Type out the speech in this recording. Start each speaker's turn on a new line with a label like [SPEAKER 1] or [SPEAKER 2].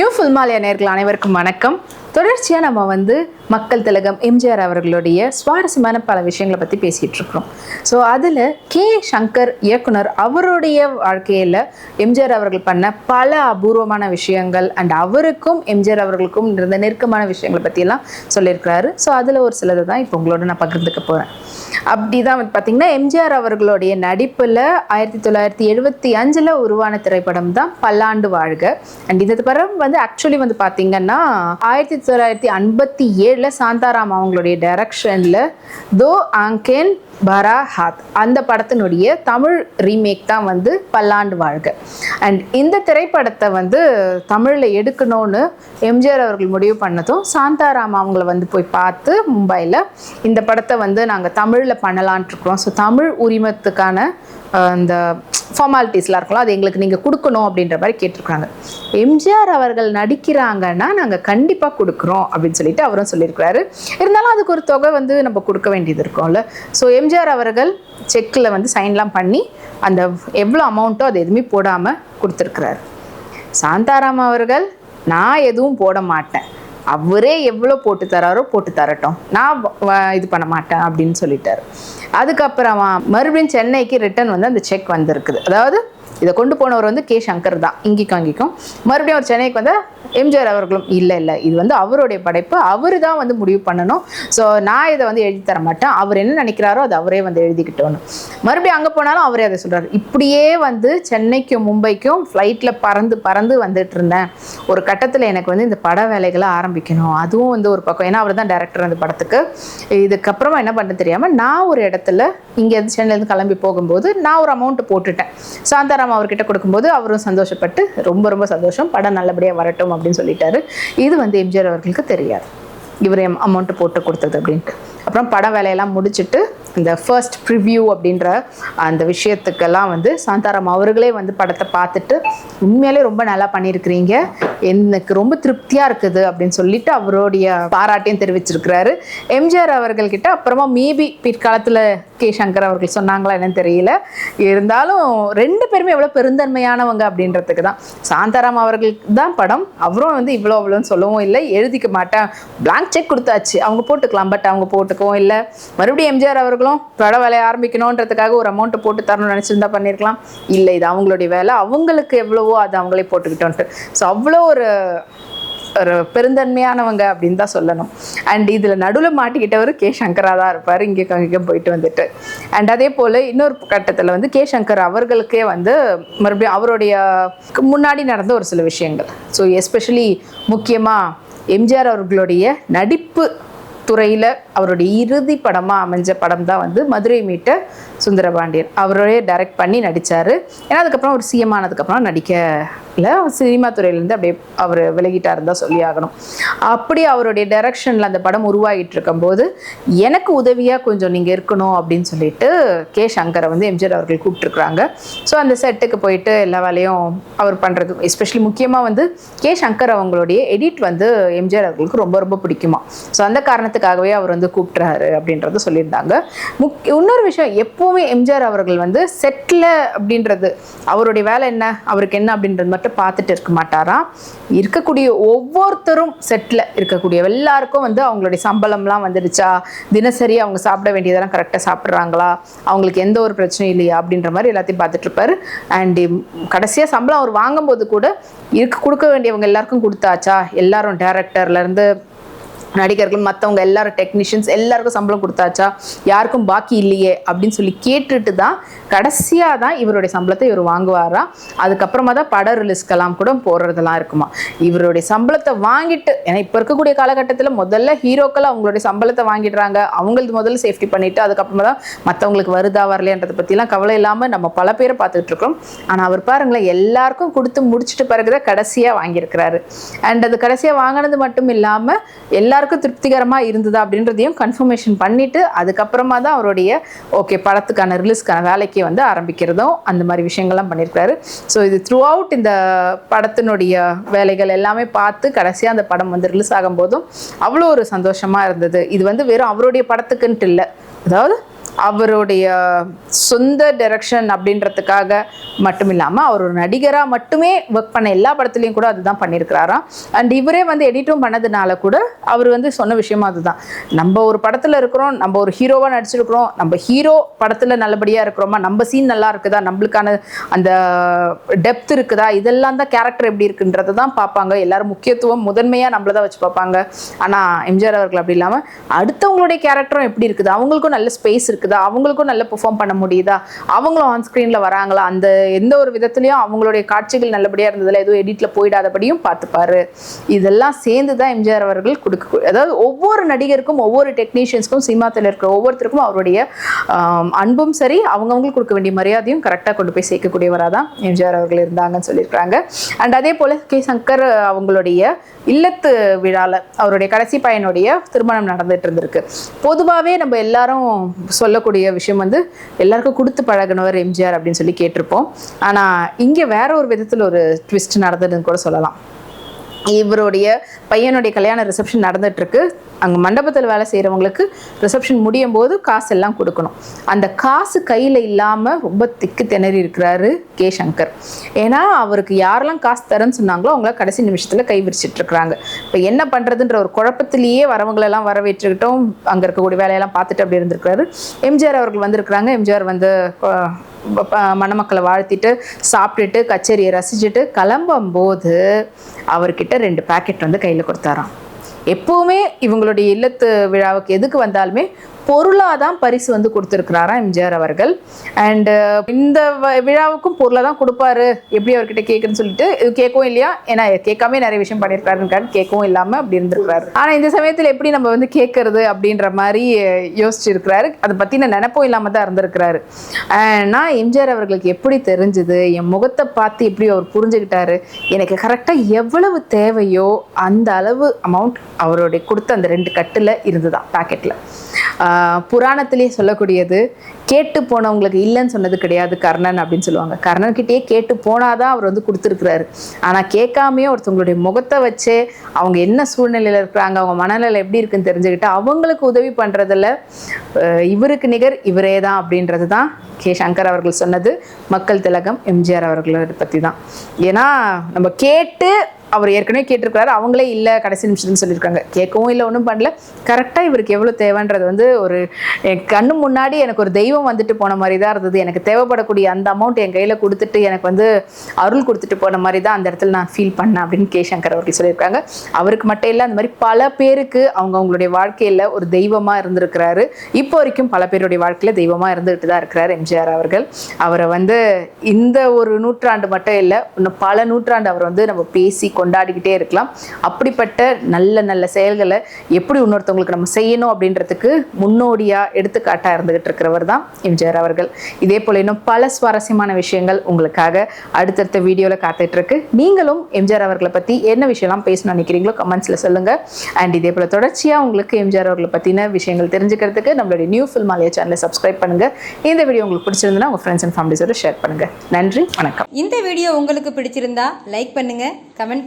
[SPEAKER 1] New ஃபுல்மாலியா நேர்கள் அனைவருக்கும் வணக்கம். தொடர்ச்சியாக நம்ம வந்து மக்கள் திலகம் எம்ஜிஆர் அவர்களுடைய சுவாரஸ்யமான பல விஷயங்களை பற்றி பேசிகிட்டு இருக்கிறோம். ஸோ அதில் கே சங்கர் இயக்குனர் அவருடைய வாழ்க்கையில் எம்ஜிஆர் அவர்கள் பண்ண பல அபூர்வமான விஷயங்கள் அண்ட் அவருக்கும் எம்ஜிஆர் அவர்களுக்கும் இருந்த நெருக்கமான விஷயங்களை பற்றியெல்லாம் சொல்லியிருக்கிறாரு. ஸோ அதில் ஒரு சிலதை தான் இப்போ உங்களோட நான் பகிர்ந்துக்க போகிறேன் அப்படி தான் வந்து பார்த்திங்கன்னா எம்ஜிஆர் அவர்களுடைய நடிப்பில் ஆயிரத்தி தொள்ளாயிரத்தி எழுபத்தி அஞ்சில் உருவான திரைப்படம் தான் பல்லாண்டு வாழ்க. அண்ட் இந்த படம் வந்து ஆக்சுவலி வந்து பார்த்திங்கன்னா ஆயிரத்தி தொள்ளாயிரத்தி ஐம்பத்தி ஏழு சாந்தாராம் அவங்களுடைய டைரக்ஷனில் தோ ஆங்கேன் பரா ஹாத் அந்த படத்தினுடைய தமிழ் ரீமேக் தான் வந்து பல்லாண்டு வாழ்க. அண்ட் இந்த திரைப்படத்தை வந்து தமிழில் எடுக்கணும்னு எம்ஜிஆர் அவர்கள் முடிவு பண்ணதும் சாந்தாராம் அவங்கள வந்து போய் பார்த்து மும்பையில் இந்த படத்தை வந்து நாங்கள் தமிழில் பண்ணலான்ட்டு இருக்கிறோம் ஸோ தமிழ் உரிமத்துக்கான அந்த ஃபார்மாலிட்டிஸ்லாம் இருக்கலாம் அது எங்களுக்கு நீங்கள் கொடுக்கணும் அப்படின்ற மாதிரி கேட்டிருக்காங்க எம்ஜிஆர் அவர்கள் நடிக்கிறாங்கன்னா நாங்கள் கண்டிப்பாக கொடுக்குறோம் அப்படின்னு சொல்லிட்டு அவரும் சொல்லியிருக்கிறாரு. இருந்தாலும் அதுக்கு ஒரு தொகை வந்து நம்ம கொடுக்க வேண்டியது இருக்கும்ல. ஸோ எம் எம்ஜிஆர் அவர்கள் செக்கில் வந்து சைன்லாம் பண்ணி அந்த எவ்வளோ அமௌண்ட்டோ அது எதுவுமே போடாமல் கொடுத்துருக்குறாரு. சாந்தாராம் அவர்கள் நான் எதுவும் போட மாட்டேன். அவரே எவ்வளோ போட்டு தராரோ போட்டு தரட்டும். நான் வ- வ- இது பண்ண மாட்டேன் அப்படின்னு சொல்லிட்டாரு. அதுக்கப்புறமா மறுபடியும் சென்னைக்கு ரிட்டர்ன் வந்து அந்த செக் வந்திருக்குது. அதாவது இதை கொண்டு போனவர் வந்து கே சங்கர் தான். இங்கிக்கும் அங்கிக்கும். மறுபடியும் அவர் சென்னைக்கு வந்து எம்ஜிஆர் அவர்களும் இல்லை இல்லை இது வந்து அவருடைய படைப்பு. அவர் தான் வந்து முடிவு பண்ணணும். ஸோ நான் இதை வந்து எழுதி தர மாட்டேன். அவர் என்ன நினைக்கிறாரோ அது அவரே வந்து எழுதிக்கிட்டோன்னு. மறுபடியும் அங்கே போனாலும் அவரே அதை சொல்கிறார் இப்படியே வந்து சென்னைக்கும் மும்பைக்கும் ஃப்ளைட்டில் பறந்து பறந்து வந்துட்டு இருந்தேன். ஒரு கட்டத்தில் எனக்கு வந்து இந்த பட வேலைகளை ஆரம்பிக்கணும். அதுவும் வந்து ஒரு பக்கம். ஏன்னா அவர் தான் டேரக்டர் அந்த படத்துக்கு. இதுக்கப்புறமா என்ன பண்ண தெரியாமல் நான் ஒரு இடத்துல இங்கேருந்து சென்னையிலேருந்து கிளம்பி போகும்போது நான் ஒரு அமௌண்ட் போட்டுட்டேன். சாந்தாராம் அவர்கிட்ட கொடுக்கும்போது அவரும் சந்தோஷப்பட்டு ரொம்ப ரொம்ப சந்தோஷம் படம் நல்லபடியாக வரட்டும் அப்படின்னு சொல்லிட்டாரு. இது வந்து எம்ஜிஆர் அவர்களுக்கு தெரியாது. இவர் அமௌண்ட்டு போட்டு கொடுத்தது அப்படின்ட்டு. அப்புறம் படம் வேலையெல்லாம் முடிச்சுட்டு இந்த ஃபர்ஸ்ட் ப்ரிவ்யூ அப்படின்ற அந்த விஷயத்துக்கெல்லாம் வந்து சாந்தாராம் அவர்களே வந்து படத்தை பார்த்துட்டு உண்மையிலே ரொம்ப நல்லா பண்ணியிருக்கிறீங்க. எனக்கு ரொம்ப திருப்தியாக இருக்குது அப்படின்னு சொல்லிட்டு அவருடைய பாராட்டையும் தெரிவிச்சிருக்கிறாரு. எம்ஜிஆர் அவர்கள்கிட்ட அப்புறமா மேபி பிற்காலத்தில் கே சங்கர் அவர்கள் சொன்னாங்களா என்னன்னு தெரியல. இருந்தாலும் ரெண்டு பேருமே எவ்வளோ பெருந்தன்மையானவங்க அப்படின்றதுக்கு தான். சாந்தாராம் அவர்களுக்கு தான் படம். அவரும் வந்து இவ்வளோ அவ்வளோன்னு சொல்லவும் இல்லை. எழுதிக்க மாட்டேன். பிளாங்க் செக் கொடுத்தாச்சு. அவங்க போட்டுக்கலாம். பட் அவங்க போட்டுக்கவும் இல்லை. மறுபடியும் எம்ஜிஆர் அவர்களும் பட வேலையை ஆரம்பிக்கணுன்றதுக்காக ஒரு அமௌண்ட்டை போட்டு தரணும்னு நினச்சிருந்தா பண்ணியிருக்கலாம் இல்லை இது அவங்களுடைய வேலை. அவங்களுக்கு எவ்வளவோ அது அவங்களே போட்டுக்கிட்டோன்ட்டு. ஸோ அவ்வளோ ஒரு ஒரு பெருந்தன்மையானவங்க அப்படின்னு தான் சொல்லணும். அண்ட் இதில் நடுவில் மாட்டிக்கிட்டவர் கே சங்கரா தான் இருப்பார். இங்கே அங்கே போயிட்டு வந்துட்டு. அண்ட் அதே போல் இன்னொரு கட்டத்தில் வந்து கே சங்கர் அவர்களுக்கே வந்து மறுபடியும் அவருடைய முன்னாடி நடந்த ஒரு சில விஷயங்கள். ஸோ எஸ்பெஷலி முக்கியமாக எம்ஜிஆர் அவர்களுடைய நடிப்பு துறையில் அவருடைய இறுதி படமாக அமைஞ்ச படம் தான் வந்து மதுரை மீட்ட சுந்தரபாண்டியன். அவரோடய டைரக்ட் பண்ணி நடித்தார் ஏன்னா அதுக்கப்புறம் ஒரு சிஎம் ஆனதுக்கப்புறம் நடிக்க நடிக்கல சினிமா துறையிலேருந்து அப்படியே அவர் விலகிட்டாருன்னு தான் சொல்லி ஆகணும் அப்படி அவருடைய டைரக்ஷனில் அந்த படம் உருவாகிட்டு இருக்கும்போது எனக்கு உதவியாக கொஞ்சம் நீங்கள் இருக்கணும் அப்படின்னு சொல்லிட்டு கே. சங்கரை வந்து எம்ஜிஆர் அவர்கள் கூப்பிட்டுருக்குறாங்க. ஸோ அந்த செட்டுக்கு போயிட்டு எல்லா வேலையும் அவர் பண்ணுறது எஸ்பெஷலி முக்கியமாக வந்து கே. சங்கர் அவங்களுடைய எடிட் வந்து எம்ஜிஆர் அவர்களுக்கு ரொம்ப ரொம்ப பிடிக்குமா. ஸோ அந்த காரணத்துக்காகவே அவர் வந்து கூப்பிட்றாரு அப்படின்றத சொல்லியிருந்தாங்க. முக் இன்னொரு விஷயம் எப்போவுமே எம்ஜிஆர் அவர்கள் வந்து செட்டில் அப்படின்றது அவருடைய வேலை என்ன அவருக்கு என்ன அப்படின்றது மட்டும் பார்த்துட்டு இருக்க மாட்டாராம் இருக்கக்கூடிய ஒவ்வொருத்தரும் செட்டில் இருக்கக்கூடிய எல்லாருக்கும் வந்து அவங்களுடைய சம்பளம்லாம் வந்துடுச்சா? தினசரி அவங்க சாப்பிட வேண்டியதெல்லாம் கரெக்டாக சாப்பிட்றாங்களா? அவங்களுக்கு எந்த ஒரு பிரச்சனையும் இல்லையா? அப்படின்ற மாதிரி எல்லாத்தையும் பார்த்துட்ருப்பார் அண்டு அண்ட் கடைசியாக சம்பளம் அவர் வாங்கும்போது கூட இருக்க கொடுக்க வேண்டியவங்க எல்லாருக்கும் கொடுத்தாச்சா? எல்லாரும் டேரக்டர்லேருந்து நடிகர்கள் மற்றவங்க எல்லாரும் டெக்னீஷியன்ஸ் எல்லாருக்கும் சம்பளம் கொடுத்தாச்சா? யாருக்கும் பாக்கி இல்லையே? அப்படின்னு சொல்லி கேட்டுட்டு தான் கடைசியாக தான் இவருடைய சம்பளத்தை இவர் வாங்குவாரா? அதுக்கப்புறமா தான் பட ரிலீஸ்க்கெல்லாம் கூட போடுறதெல்லாம் இருக்குமா? இவருடைய சம்பளத்தை வாங்கிட்டு ஏன்னா இப்போ இருக்கக்கூடிய காலகட்டத்தில் முதல்ல ஹீரோக்கள் அவங்களுடைய சம்பளத்தை வாங்கிடுறாங்க. அவங்களது முதல்ல சேஃப்டி பண்ணிட்டு அதுக்கப்புறமா தான் மற்றவங்களுக்கு வருதா வரலையன்றதை பற்றிலாம் கவலை இல்லாமல் நம்ம பல பேரை பார்த்துட்டு இருக்கோம். ஆனால் அவர் பாருங்களேன் எல்லாருக்கும் கொடுத்து முடிச்சுட்டு பிறகுதான் கடைசியாக வாங்கியிருக்கிறாரு. அண்ட் அது கடைசியாக வாங்கினது மட்டும் இல்லாமல் எல்லா எல்லாருக்கும் திருப்திகரமாக இருந்ததா அப்படின்றதையும் கன்ஃபர்மேஷன் பண்ணிட்டு அதுக்கப்புறமா தான் அவருடைய ஓகே படத்துக்கான ரிலீஸ்க்கான வேலைக்கு வந்து ஆரம்பிக்கிறதும் அந்த மாதிரி விஷயங்கள்லாம் பண்ணியிருக்காரு ஸோ இது த்ரூ அவுட் இந்த படத்தினுடைய வேலைகள் எல்லாமே பார்த்து கடைசியாக அந்த படம் வந்து ரிலீஸ் ஆகும்போதும் அவ்வளோ ஒரு சந்தோஷமாக இருந்தது. இது வந்து வெறும் அவருடைய படத்துக்குன்ட்டு இல்லை. அதாவது அவருடைய சொந்த டைரக்ஷன் அப்படின்றதுக்காக மட்டும் இல்லாமல் அவர் ஒரு நடிகராக மட்டுமே ஒர்க் பண்ண எல்லா படத்துலையும் கூட அதுதான் பண்ணியிருக்கிறாராம் அண்ட் இவரே வந்து எடிட்டும் பண்ணதுனால கூட அவர் வந்து சொன்ன விஷயமா அதுதான். நம்ம ஒரு படத்தில் இருக்கிறோம் நம்ம ஒரு ஹீரோவாக நடிச்சிருக்கிறோம் நம்ம ஹீரோ படத்தில் நல்லபடியாக இருக்கிறோமா நம்ம சீன் நல்லா இருக்குதா நம்மளுக்கான அந்த டெப்த் இருக்குதா இதெல்லாம் தான் கேரக்டர் எப்படி இருக்குன்றதை தான் பார்ப்பாங்க. எல்லாரும் முக்கியத்துவம் முதன்மையாக நம்மள தான் வச்சு பார்ப்பாங்க. ஆனால் எம்ஜிஆர் அவர்கள் அப்படி இல்லாமல் அடுத்தவங்களுடைய கேரக்டரும் எப்படி இருக்குது? அவங்களுக்கும் நல்ல ஸ்பேஸ் இருக்குது இருக்குதா? அவங்களுக்கும் நல்ல பெர்ஃபார்ம் பண்ண முடியுதா? அவங்களும் ஆன் ஸ்க்ரீனில் வராங்களா? அந்த எந்த ஒரு விதத்துலையும் அவங்களுடைய காட்சிகள் நல்லபடியாக இருந்ததில்ல எதுவும் எடிட்டில் போயிடாதபடியும் பார்த்துப்பாரு. இதெல்லாம் சேர்ந்து தான் எம்ஜிஆர் அவர்கள் கொடுக்க அதாவது ஒவ்வொரு நடிகருக்கும் ஒவ்வொரு டெக்னீஷியன்ஸ்க்கும் சினிமாத்தில் இருக்கிற ஒவ்வொருத்தருக்கும் அவருடைய அன்பும் சரி அவங்கவுங்களுக்கு கொடுக்க வேண்டிய மரியாதையும் கரெக்டாக கொண்டு போய் சேர்க்கக்கூடியவராக தான் எம்ஜிஆர் அவர்கள் இருந்தாங்கன்னு சொல்லியிருக்கிறாங்க. அண்ட் அதே போல் கே. சங்கர் அவங்களுடைய இல்லத்து விழாவில் அவருடைய கடைசி பையனுடைய திருமணம் நடந்துட்டு இருந்திருக்கு. பொதுவாகவே நம்ம எல்லாரும் சொல்லக்கூடிய விஷயம் வந்து எல்லாருக்கும் கொடுத்து பழகினவர் எம்ஜிஆர் அப்படின்னு சொல்லி கேட்டிருப்போம். ஆனால் இங்கே வேற ஒரு விதத்தில் ஒரு ட்விஸ்ட் நடந்ததுன்னு கூட சொல்லலாம். இவருடைய பையனுடைய கல்யாண ரிசப்ஷன் நடந்துகிட்ருக்கு அங்கே மண்டபத்தில் வேலை செய்கிறவங்களுக்கு ரிசப்ஷன் முடியும் போது காசு எல்லாம் கொடுக்கணும். அந்த காசு கையில் இல்லாமல் ரொம்ப திக்கு திணறி இருக்கிறாரு கே சங்கர். ஏன்னா அவருக்கு யாரெல்லாம் காசு தரேன்னு சொன்னாங்களோ அவங்கள கடைசி நிமிஷத்தில் கை இப்போ என்ன பண்ணுறதுன்ற ஒரு குழப்பத்திலேயே வரவங்களெல்லாம் வரவேற்றுக்கிட்டோம். அங்கே இருக்கக்கூடிய வேலையெல்லாம் பார்த்துட்டு அப்படி இருந்திருக்கிறாரு. எம்ஜிஆர் அவர்கள் வந்திருக்கிறாங்க. எம்ஜிஆர் வந்து மணமக்களை வாழ்த்திட்டு சாப்பிட்டுட்டு கச்சேரியை ரசிச்சுட்டு கிளம்பும்போது அவர்கிட்ட ரெண்டு பாக்கெட் வந்து கையில் கொடுத்தாராம். எப்பவுமே இவங்களுடைய இல்லத்து விழாவுக்கு எதுக்கு வந்தாலுமே பொருளாக தான் பரிசு வந்து கொடுத்துருக்கிறாரா எம்ஜிஆர் அவர்கள். அண்டு uh, இந்த வ- விழாவுக்கும் பொருளாக தான் கொடுப்பாரு. எப்படி அவர்கிட்ட கேட்குன்னு சொல்லிட்டு இது கேட்கவும் இல்லையா? ஏன்னா கேட்காம நிறைய விஷயம் பண்ணியிருக்காருன்னு கேட்கவும் இல்லாமல் அப்படி இருந்திருக்கிறாரு. ஆனால் இந்த சமயத்தில் எப்படி நம்ம வந்து கேட்கறது அப்படின்ற மாதிரி யோசிச்சிருக்கிறாரு. அதை பற்றின நினைப்பும் இல்லாமல் தான் இருந்திருக்கிறாரு. நான் எம்ஜிஆர் அவர்களுக்கு எப்படி தெரிஞ்சுது? என் முகத்தை பார்த்து எப்படி அவர் புரிஞ்சுக்கிட்டாரு? எனக்கு கரெக்டாக எவ்வளவு தேவையோ அந்த அளவு அமௌண்ட் அவருடைய கொடுத்த அந்த ரெண்டு கட்டில் இருந்துதான் பாக்கெட்டில் புராணத்திலேயே சொல்லக்கூடியது கேட்டு போனவங்களுக்கு இல்லைன்னு சொன்னது கிடையாது கர்ணன் அப்படின்னு சொல்லுவாங்க. கர்ணன்கிட்டயே கேட்டு போனாதான் அவர் வந்து கொடுத்துருக்குறாரு. ஆனால் கேட்காமையே ஒருத்தவங்களுடைய முகத்தை வச்சே அவங்க என்ன சூழ்நிலையில் இருக்கிறாங்க அவங்க மனநிலை எப்படி இருக்குன்னு தெரிஞ்சுக்கிட்டு அவங்களுக்கு உதவி பண்ணுறதுல இவருக்கு நிகர் இவரே தான் அப்படின்றது தான் கே. சங்கர் அவர்கள் சொன்னது. மக்கள் திலகம் எம்ஜிஆர் அவர்களை பற்றி தான் ஏன்னா நம்ம கேட்டு அவர் ஏற்கனவே கேட்டிருக்காரு அவங்களே இல்லை கடைசி நிமிஷத்துன்னு சொல்லியிருக்காங்க. கேட்கவும் இல்லை ஒன்றும் பண்ணல. கரெக்டாக இவருக்கு எவ்வளோ தேவைன்றது வந்து ஒரு என் கண்ணு முன்னாடி எனக்கு ஒரு தெய்வம் வந்துட்டு போன மாதிரி தான் இருந்தது. எனக்கு தேவைப்படக்கூடிய அந்த அமௌண்ட் என் கையில் கொடுத்துட்டு எனக்கு வந்து அருள் கொடுத்துட்டு போன மாதிரி தான் அந்த இடத்துல நான் ஃபீல் பண்ணேன் அப்படின்னு கே. சங்கர் அவர்கள் சொல்லியிருக்காங்க. அவருக்கு மட்டும் இல்லை அந்த மாதிரி பல பேருக்கு அவங்க அவங்களுடைய வாழ்க்கையில் ஒரு தெய்வமாக இருந்திருக்கிறாரு. இப்போ வரைக்கும் பல பேருடைய வாழ்க்கையில் தெய்வமாக இருந்துகிட்டு தான் இருக்கிறார் எம்ஜிஆர் அவர்கள். அவரை வந்து இந்த ஒரு நூற்றாண்டு மட்டும் இல்லை இன்னும் பல நூற்றாண்டு அவர் வந்து நம்ம பேசி கொண்டாடிக்கிட்டே இருக்கலாம். அப்படிப்பட்ட நல்ல நல்ல செயல்களை எப்படி இன்னொருத்தவங்களுக்கு நம்ம செய்யணும் அப்படின்றதுக்கு முன்னோடியாக எடுத்துக்காட்டாக இருந்துகிட்டு இருக்கிறவர் தான் எம்ஜிஆர் அவர்கள். இதே போல் இன்னும் பல சுவாரஸ்யமான விஷயங்கள் உங்களுக்காக அடுத்தடுத்த வீடியோவில் காத்துட்டு இருக்கு. நீங்களும் எம்ஜிஆர் அவர்களை பற்றி என்ன விஷயம்லாம் பேசணும்னு நினைக்கிறீங்களோ கமெண்ட்ஸில் சொல்லுங்கள் அண்ட் இதே போல் தொடர்ச்சியாக உங்களுக்கு எம்ஜிஆர் அவர்களை பற்றின விஷயங்கள் தெரிஞ்சுக்கிறதுக்கு நம்மளுடைய நியூ ஃபில்ம் ஆலியா சேனலை சப்ஸ்கிரைப் பண்ணுங்கள் இந்த வீடியோ உங்களுக்கு பிடிச்சிருந்தனா உங்கள் ஃப்ரெண்ட்ஸ் அண்ட் ஃபேமிலிஸோட ஷேர் பண்ணுங்கள் நன்றி வணக்கம்.
[SPEAKER 2] இந்த வீடியோ உங்களுக்கு பிடிச்சிருந்தா லைக் பண்ணுங்க கமெண்ட்